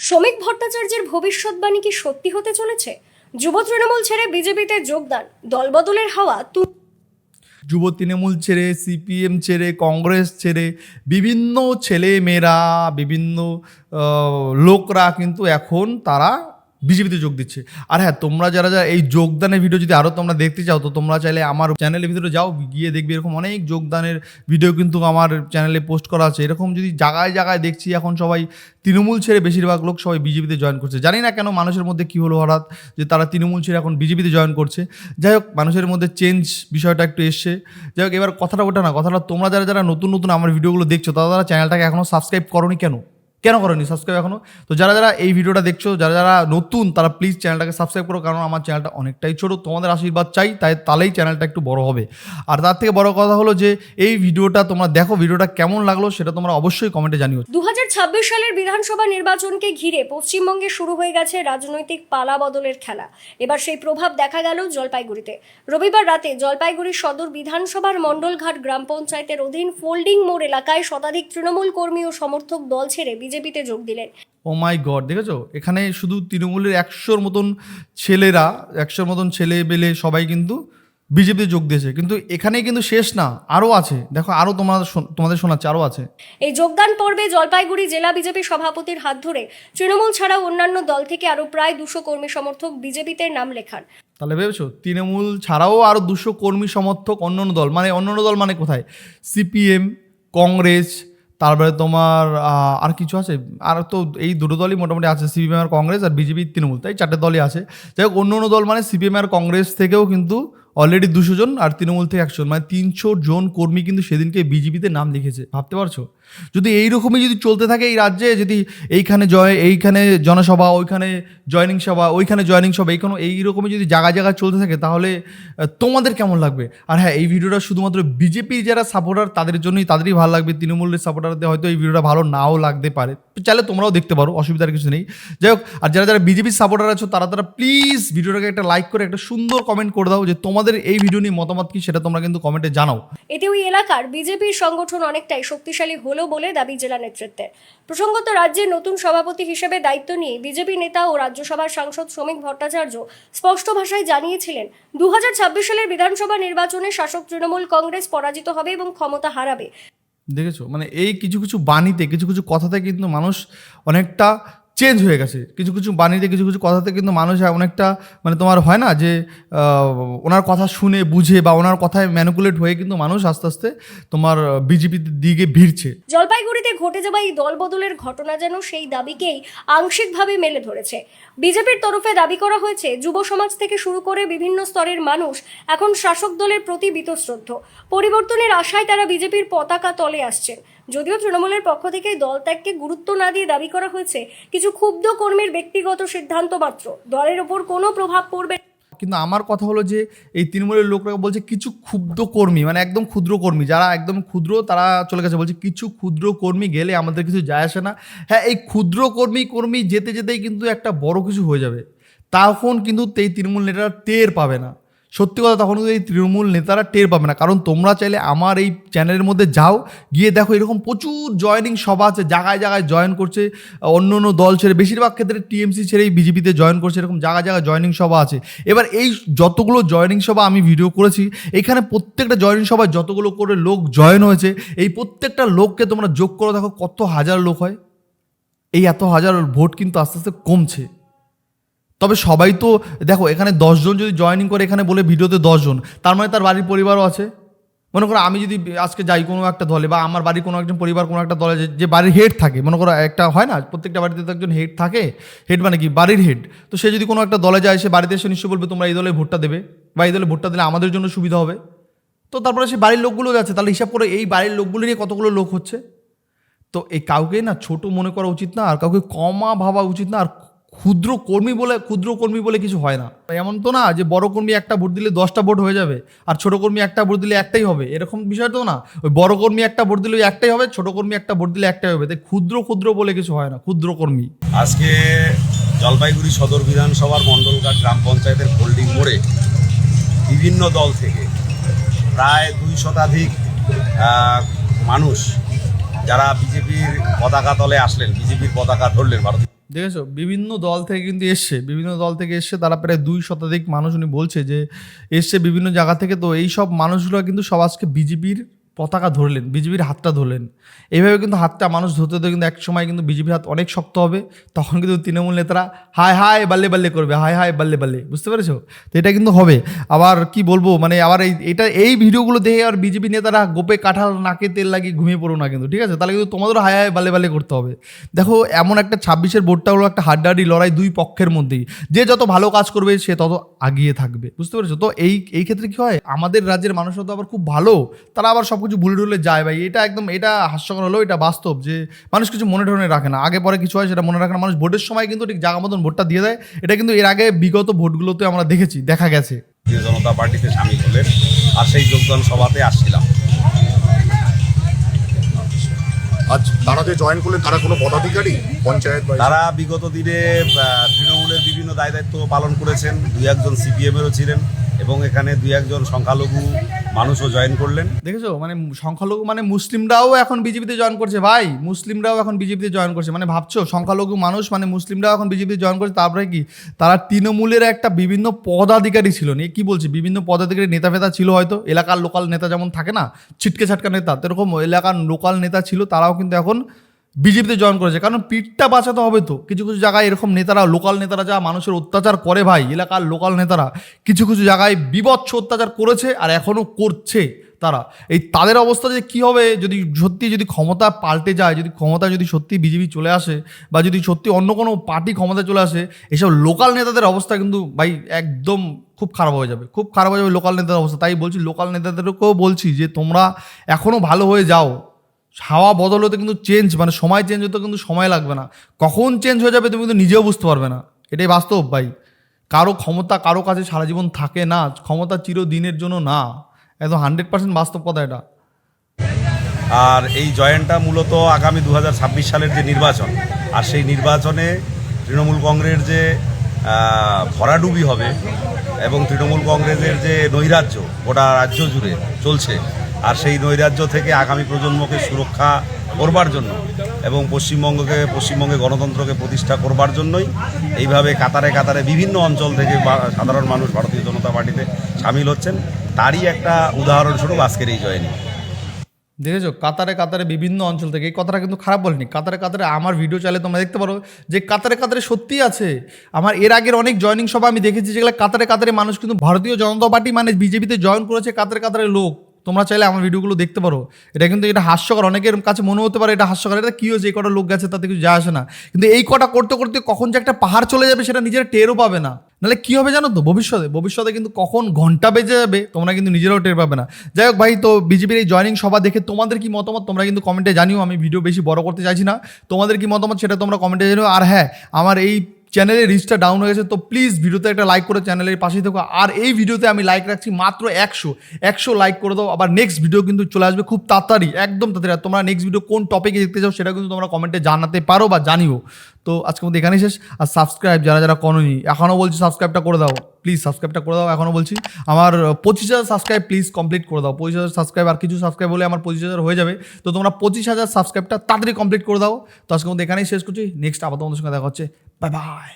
শ্রমিক ভট্টাচার্যের ভবিষ্যৎবাণী কি সত্যি হতে চলেছে? যুব তৃণমূল ছেড়ে বিজেপিতে যোগদান, দলবদলের হাওয়া, তু যুব তৃণমূল ছেড়ে, সিপিএম ছেড়ে, কংগ্রেস ছেড়ে, বিভিন্ন ছেলে মেয়েরা বিভিন্ন লোকরা কিন্তু এখন তারা বিজেপিতে যোগ দিচ্ছে। আর হ্যাঁ তোমরা যারা যারা এই যোগদানের ভিডিও যদি আরও তোমরা দেখতে চাও, তো তোমরা চাইলে আমার চ্যানেলের ভিতরে যাও, গিয়ে দেখবে এরকম অনেক যোগদানের ভিডিও কিন্তু আমার চ্যানেলে পোস্ট করা আছে। এরকম যদি জায়গায় জায়গায় দেখছি, এখন সবাই তৃণমূল ছেড়ে বেশিরভাগ লোক সবাই বিজেপিতে জয়েন করছে। জানি না কেন মানুষের মধ্যে কী হলো হঠাৎ যে তারা তৃণমূল ছেড়ে এখন বিজেপিতে জয়েন করছে। যাই হোক, মানুষের মধ্যে চেঞ্জ বিষয়টা একটু এসছে। যাই হোক, এবার কথাটা ওটা না, কথাটা তোমরা যারা যারা নতুন নতুন আমার ভিডিওগুলো দেখছ, তারা তারা চ্যানেলটাকে এখনও সাবস্ক্রাইব করনি কেন? কেন করনি? সাবস্ক্রাইব এখনও তো যারা যারা এই ভিডিওটা দেখছ, যারা যারা নতুন, তারা প্লিজ চ্যানেলটাকে সাবস্ক্রাইব করো, কারণ আমার চ্যানেলটা অনেকটাই ছোটো। তোমাদের আশীর্বাদ চাই, তাই তাহলেই চ্যানেলটা একটু বড় হবে। আর তার থেকে বড় কথা হলো যে, এই ভিডিওটা তোমরা দেখো, ভিডিওটা কেমন লাগল সেটা তোমরা অবশ্যই কমেন্টে জানিও। দু হাজার ছাব্বিশ সালের বিধানসভা নির্বাচনকে ঘিরে পশ্চিমবঙ্গে শুরু হয়ে গেছে রাজনৈতিক পালা বদলের খেলা। এবার সেই প্রভাব দেখা গেল জলপাইগুড়িতে। রবিবার রাতে জলপাইগুড়ি সদর বিধানসভার মণ্ডলঘাট গ্রাম পঞ্চায়েতের অধীন ফোল্ডিং মোড় এলাকায় শতাধিক তৃণমূল কর্মী ও সমর্থক দল ছেড়ে বিজেপিতে যোগ দিলেন। ও মাই গড দেখেছ? এখানে শুধু তৃণমূলের একশোর মতন ছেলেরা একশোর মতন ছেলে বেলে সবাই কিন্তু বিজেপিতে যোগ দিয়েছে। কিন্তু এখানেই কিন্তু শেষ না আরও আছে। দেখো আরও তোমাদের তোমাদের শোনাচ্ছে আরও আছে। এই যোগদান পর্বে জলপাইগুড়ি জেলা বিজেপি সভাপতির হাত ধরে তৃণমূল ছাড়াও অন্যান্য দল থেকে আরও প্রায় দুশো কর্মী সমর্থক বিজেপিতে নাম লেখান। তাহলে ভেবেছো তৃণমূল ছাড়াও আরও দুশো কর্মী সমর্থক অন্যান্য দল মানে অন্যান্য দল মানে কোথায়? সিপিএম কংগ্রেস তারপরে তোমার আর কিছু আছে? আর তো এই দুটো দলই মোটামুটি আছে সিপিএম আর কংগ্রেস আর বিজেপি তৃণমূল, তাই চারটে দলই আছে। যাই হোক, অন্য অন্য দল মানে সিপিএম আর কংগ্রেস থেকেও কিন্তু অলরেডি দুশো জন আর তৃণমূল থেকে একশো জন। মানে তিনশো জন কর্মী কিন্তু সেদিনকে বিজেপিতে নাম লিখেছে। ভাবতে পারছ? যদি এইরকমই যদি চলতে থাকে এই রাজ্যে, যদি এইখানে জয়, এইখানে জনসভা, ওইখানে জয়নিং সভা, ওইখানে জয়নিং সভা এইখানে এইরকমই যদি জায়গায় জায়গায় চলতে থাকে, তাহলে তোমাদের কেমন লাগবে? আর হ্যাঁ এই ভিডিওটা শুধুমাত্র বিজেপির যারা সাপোর্টার তাদের জন্যই, তাদেরই ভালো লাগবে। তৃণমূলের সাপোর্টারদের হয়তো এই ভিডিওটা ভালো নাও লাগতে পারে। চাইলে তোমরাও দেখতে পারো, অসুবিধার কিছু নেই। যাই হোক, আর যারা যারা বিজেপির সাপোর্টার আছো, তারা তারা প্লিজ ভিডিওটাকে একটা লাইক করে, একটা সুন্দর কমেন্ট করে দাও যে তোমাদের এই ভিডিও নিয়ে মতামত কি সেটা তোমরা কিন্তু কমেন্টে জানাও। এতে ওই এলাকার বিজেপির সংগঠন অনেকটাই শক্তিশালী হলো বলে দাবি জেলা নেতৃত্বের। প্রসঙ্গত রাজ্যের নতুন সভাপতি হিসেবে দায়িত্ব নিয়ে বিজেপি নেতা ও রাজ্যসভার সাংসদ শ্রমিক ভট্টাচার্য স্পষ্ট ভাষায় জানিয়েছিলেন দু হাজার ছাব্বিশ সালের বিধানসভা নির্বাচনে শাসক তৃণমূল কংগ্রেস পরাজিত হবে এবং ক্ষমতা হারাবে। দেখেছ? মানে এই কিছু কিছু বাণীতে কিছু কিছু কথাতে কিন্তু মানুষ অনেকটা চেঞ্জ হয়ে গেছে। কিছু কিছু বাণীতে, কিছু কিছু কথাতে কিন্তু মানুষ অনেকটা মানে তোমার হয় না যে ওনার কথা শুনে, বুঝে বা ওনার কথায় ম্যানুকুলেট হয়ে কিন্তু মানুষ আস্তে আস্তে তোমার বিজেপির দিকে ভিড়ছে। জলপাইগুড়িতে ঘটে যাওয়া এই দলবদলের ঘটনা যেন সেই দাবিকেই আংশিকভাবে মেলে ধরেছে। বিজেপির তরফে দাবি করা হয়েছে, যুব সমাজ থেকে শুরু করে বিভিন্ন স্তরের মানুষ এখন শাসক দলের প্রতি বীতশ্রদ্ধ পরিবর্তনের আশায় তারা বিজেপির পতাকা তলে আসছেন। যদিও তৃণমূলের পক্ষ থেকে দল ত্যাগকে গুরুত্ব না দিয়ে দাবি করা হয়েছে, কিছু ক্ষুব্ধ কর্মীর ব্যক্তিগত সিদ্ধান্ত মাত্র। দলের ওপর কোনো প্রভাব পড়বে কিন্তু আমার কথা হলো যে, এই তৃণমূলের লোকরা বলছে কিছু ক্ষুদ্র কর্মী মানে একদম ক্ষুদ্র কর্মী, যারা একদম ক্ষুদ্র, তারা চলে গেছে, বলছে কিছু ক্ষুদ্র কর্মী গেলে আমাদের কিছু যায় আসে না। হ্যাঁ এই ক্ষুদ্র কর্মী কর্মী যেতে যেতেই কিন্তু একটা বড় কিছু হয়ে যাবে। তখন কিন্তু এই তৃণমূল নেতারা টের পাবে না। সত্যি কথা তখন এই তৃণমূল নেতারা টের পাবে না। কারণ তোমরা চাইলে আমার এই চ্যানেলের মধ্যে যাও, গিয়ে দেখো এরকম প্রচুর জয়নিং সভা আছে, জায়গায় জায়গায় জয়েন করছে, অন্য অন্য দল ছেড়ে, বেশিরভাগ ক্ষেত্রে টিএমসি ছেড়েই বিজেপিতে জয়েন করছে, এরকম জায়গায় জায়গায় জয়নিং সভা আছে। এবার এই যতগুলো জয়নিং সভা আমি ভিডিও করেছি, এখানে প্রত্যেকটা জয়নিং সভায় যতগুলো করে লোক জয়েন হয়েছে, এই প্রত্যেকটা লোককে তোমরা যোগ করে, দেখো কত হাজার লোক হয়। এই এত হাজার ভোট কিন্তু আস্তে আস্তে কমছে। তবে সবাই তো, দেখো, এখানে দশজন যদি জয়েনিং করে, এখানে বলে ভিডিওতে দশজন, তার মানে তার বাড়ির পরিবারও আছে। মনে করো আমি যদি আজকে যাই কোনো একটা দলে, বা আমার বাড়ির কোনো একজন পরিবার কোনো একটা দলে, যে- বাড়ির হেড থাকে, মনে করো একটা হয় না, প্রত্যেকটা বাড়িতে তো একজন হেড থাকে হেড মানে কি? বাড়ির হেড তো সে যদি কোনো একটা দলে যায়, সে বাড়িতে এসে নিশ্চয়ই বলবে, তোমরা এই দলে ভোটটা দেবে, বা এই দলে ভোটটা দিলে আমাদের জন্য সুবিধা হবে। তো তারপরে সে বাড়ির লোকগুলো যাচ্ছে, তাহলে হিসাব করে এই বাড়ির লোকগুলো নিয়ে কতগুলো লোক হচ্ছে? তো এই কাউকে না ছোট মনে করা উচিত না, আর কাউকে কমা ভাবা উচিত না, আর ক্ষুদ্র কর্মী বলে, ক্ষুদ্র কর্মী বলে কিছু হয় না। এমন তো না যে বড় কর্মী একটা ভোট দিলে দশটা ভোট হয়ে যাবে, আর ছোট কর্মী একটা ভোট দিলে একটাই হবে। এরকম বিষয় তো না। ওই বড় কর্মী একটা ভোট দিলে একটাই হবে, ছোট কর্মী একটা ভোট দিলে একটাই হবে। তাই ক্ষুদ্র ক্ষুদ্র বলে কিছু হয় না, ক্ষুদ্র কর্মী। আজকে জলপাইগুড়ি সদর বিধানসভার মণ্ডলঘাট গ্রাম পঞ্চায়েতের হোল্ডিং মোড়ে বিভিন্ন দল থেকে প্রায় দুই শতাধিক মানুষ যারা বিজেপির পতাকা তলে আসলেন, বিজেপির পতাকা ধরলেন ভারতীয় দেখেছ? বিভিন্ন দল থেকে কিন্তু এসছে। বিভিন্ন দল থেকে এসছে, তারা প্রায় দুই শতাধিক মানুষ উনি বলছে যে, এসছে বিভিন্ন জায়গা থেকে। তো এই সব মানুষগুলো কিন্তু সব আজকে বিজেপির পতাকা ধরলেন বিজেপির হাতটা ধরলেন। এইভাবে কিন্তু হাতটা মানুষ ধরতে ধরতে কিন্তু এক সময় কিন্তু বিজেপির হাত অনেক শক্ত হবে, তখন কিন্তু তৃণমূল নেতারা হায় হায় বাল্লে বাল্লে করবে, হায় হায় বাল্লে বাল্লে, বুঝতে পেরেছ? তো এটা কিন্তু হবে। আবার কি বলব মানে আবার এই, এটা, এই ভিডিওগুলো দেখে আর বিজেপি নেতারা গোপে কাঁঠাল, নাকে তেল লাগিয়ে ঘুমিয়ে পড়ো না কিন্তু, ঠিক আছে? তাহলে কিন্তু তোমাদেরও হায় হায় বাল্লে বাল্লে করতে হবে। দেখো, এমন একটা ছাব্বিশের বোর্ডটা হলো একটা হাড্ডাহাড্ডি লড়াই দুই পক্ষের মধ্যেই। যে যত ভালো কাজ করবে, সে তত আগিয়ে থাকবে, বুঝতে পেরেছ? তো এই এই ক্ষেত্রে কি হয়? আমাদের রাজ্যের মানুষরা তো আবার খুব ভালো, তারা আবার সব কিছু ভুলে টুলে যায় ভাই। এটা একদম এটা হাস্যকর হলেও এটা বাস্তব যে মানুষ কিছু মনে টনে রাখে না। আগে পরে কিছু হয় সেটা মনে রাখে না। মানুষ ভোটের সময় কিন্তু ঠিক জায়গা মতন ভোটটা দিয়ে দেয়। এটা কিন্তু এর আগে বিগত ভোটগুলোতে আমরা দেখেছি দেখা গেছে। জনতা পার্টিতে সামিল হলেন আর সেই যোগদান সভাতে আসছিলাম। আজ তারা যে জয়েন করলেন তারা কোনো পদাধিকারী? পঞ্চায়েত বা তারা বিগত দিনে তৃণমূলের বিভিন্ন দায় দায়িত্ব পালন করেছেন। দুই একজন সিপিএমেরও ছিলেন। এবং এখানে দুই একজন সংখ্যালঘু মানুষও জয়েন করলেন। দেখেছ? মানে সংখ্যালঘু মানে মুসলিমরাও এখন বিজেপিতে জয়েন করছে। ভাই, মুসলিমরাও এখন বিজেপিতে জয়েন করছে। মানে ভাবছ, সংখ্যালঘু মানুষ মানে মুসলিমরাও এখন বিজেপিতে জয়েন করছে। তারপরে কি? তারা তৃণমূলের একটা বিভিন্ন পদাধিকারী ছিল। নিয়ে কি বলছি? বিভিন্ন পদাধিকারী নেতা ফেতা ছিল হয়তো। এলাকার লোকাল নেতা যেমন থাকে না ছিটকে ছাটকা নেতা এরকম এলাকার লোকাল নেতা ছিল। তারাও কিন্তু এখন বিজেপিতে জয়েন করেছে। কারণ পিঠটা বাঁচাতে হবে তো। কিছু কিছু জায়গায় এরকম নেতারা লোকাল নেতারা যা মানুষের অত্যাচার করে ভাই, এলাকার লোকাল নেতারা, কিছু কিছু জায়গায় বিভৎস অত্যাচার করেছে আর এখনও করছে তারা। এই তাদের অবস্থা যে কী হবে, যদি সত্যি যদি ক্ষমতা পাল্টে যায়, যদি ক্ষমতা যদি সত্যি বিজেপি চলে আসে বা যদি সত্যি অন্য কোনো পার্টি ক্ষমতা চলে আসে, এসব লোকাল নেতাদের অবস্থা কিন্তু ভাই একদম খুব খারাপ হয়ে যাবে। খুব খারাপ হয়ে যাবে লোকাল নেতাদের অবস্থা। তাই বলছি লোকাল নেতাদেরকেও বলছি যে তোমরা এখনও ভালো হয়ে যাও। হাওয়া বদল হতে কিন্তু চেঞ্জ মানে সময় চেঞ্জ হতে কিন্তু সময় লাগবে না। কখন চেঞ্জ হয়ে যাবে তুমি কিন্তু নিজেও বুঝতে পারবে না। এটাই বাস্তব ভাই। কারও ক্ষমতা কারও কাছে সারা জীবন থাকে না, ক্ষমতা চিরদিনের জন্য না। একদম হান্ড্রেড পার্সেন্ট বাস্তব কথা এটা। আর এই জয়েন্টটা মূলত আগামী দু হাজার ছাব্বিশ সালের যে নির্বাচন, আর সেই নির্বাচনে তৃণমূল কংগ্রেস যে ভরাডুবি হবে এবং তৃণমূল কংগ্রেসের যে নৈরাজ্য, গোটা রাজ্য জুড়ে চলছে। আর সেই নৈরাজ্য থেকে আগামী প্রজন্মকে সুরক্ষা করবার জন্য এবং পশ্চিমবঙ্গকে, পশ্চিমবঙ্গে গণতন্ত্রকে প্রতিষ্ঠা করবার জন্যই এইভাবে কাতারে কাতারে বিভিন্ন অঞ্চল থেকে সাধারণ মানুষ ভারতীয় জনতা পার্টিতে সামিল হচ্ছেন। তারই একটা উদাহরণস্বরূপ আজকের এই জয়েনিং। দেখেছ? কাতারে কাতারে বিভিন্ন অঞ্চল থেকে, এই কথাটা কিন্তু খারাপ বলিনি। কাতারে কাতারে আমার ভিডিও চাইলে তোমরা দেখতে পারো যে কাতারে কাতারে সত্যি আছে। আমার এর আগের অনেক জয়নিং সভা আমি দেখেছি যেগুলো কাতারে কাতারে মানুষ কিন্তু ভারতীয় জনতা পার্টি মানে বিজেপিতে জয়েন করেছে কাতারে কাতারে লোক। তোমরা চাইলে আমার ভিডিওগুলো দেখতে পারো। এটা কিন্তু এটা হাস্যকর। অনেকের কাছে মনে হতে পারে এটা হাস্যকর। এটা কী হয়েছে? এই কটা লোক গেছে, তাতে কিছু যায় আসে না। কিন্তু এই কটা করতে করতে কখন যে একটা পাহাড় চলে যাবে সেটা নিজের টেরও পাবে না। নাহলে কী হবে জানো তো? ভবিষ্যতে ভবিষ্যতে কিন্তু কখন ঘণ্টা বেজে যাবে, তোমরা কিন্তু নিজেরাও টের পাবে না। যাই হোক ভাই, তো বিজেপির এই জয়নিং সভা দেখে তোমাদের কি মতামত? তোমরা কিন্তু কমেন্টে জানিও। আমি ভিডিও বেশি বড় করতে চাইছি না। তোমাদের কি মতামত সেটা তোমরা কমেন্টে জানিও। আর হ্যাঁ আমার এই চ্যানেলের রিচটা ডাউন হয়ে গেছে, তো প্লিজ ভিডিওতে একটা লাইক করে চ্যানেলের পাশেই থাকো। আর এই ভিডিওতে আমি লাইক রাখছি মাত্র একশো। একশো লাইক করে দাও। আবার নেক্সট ভিডিও কিন্তু চলে আসবে খুব তাড়াতাড়ি, একদম তাড়াতাড়ি। আর তোমরা নেক্সট ভিডিও কোন টপিকে দেখতে চাও সেটা কিন্তু তোমরা কমেন্টে জানাতে পারো বা জানিও। তো আজকে মধ্যে এখানেই শেষ। আর সাবস্ক্রাইব যারা যারা করনি, এখনও বলছি সাবস্ক্রাইবটা করে দাও। প্লিজ সাবস্ক্রাইবটা করে দাও এখনও বলছি। আমার পঁচিশ হাজার সাবস্ক্রাইব প্লিজ কমপ্লিট করে দাও। পঁচিশ হাজার সাবস্ক্রাইব আর কিছু সাবস্ক্রাইব হলে আমার পঁচিশ হাজার হয়ে যাবে। তো তোমরা পঁচিশ হাজার সাবস্ক্রাইবটা তাড়াতাড়ি কমপ্লিট করে দাও। তো আজকে মধ্যে এখানেই শেষ করছি। নেক্সট আবার তোমাদের সঙ্গে দেখা হচ্ছে। Bye bye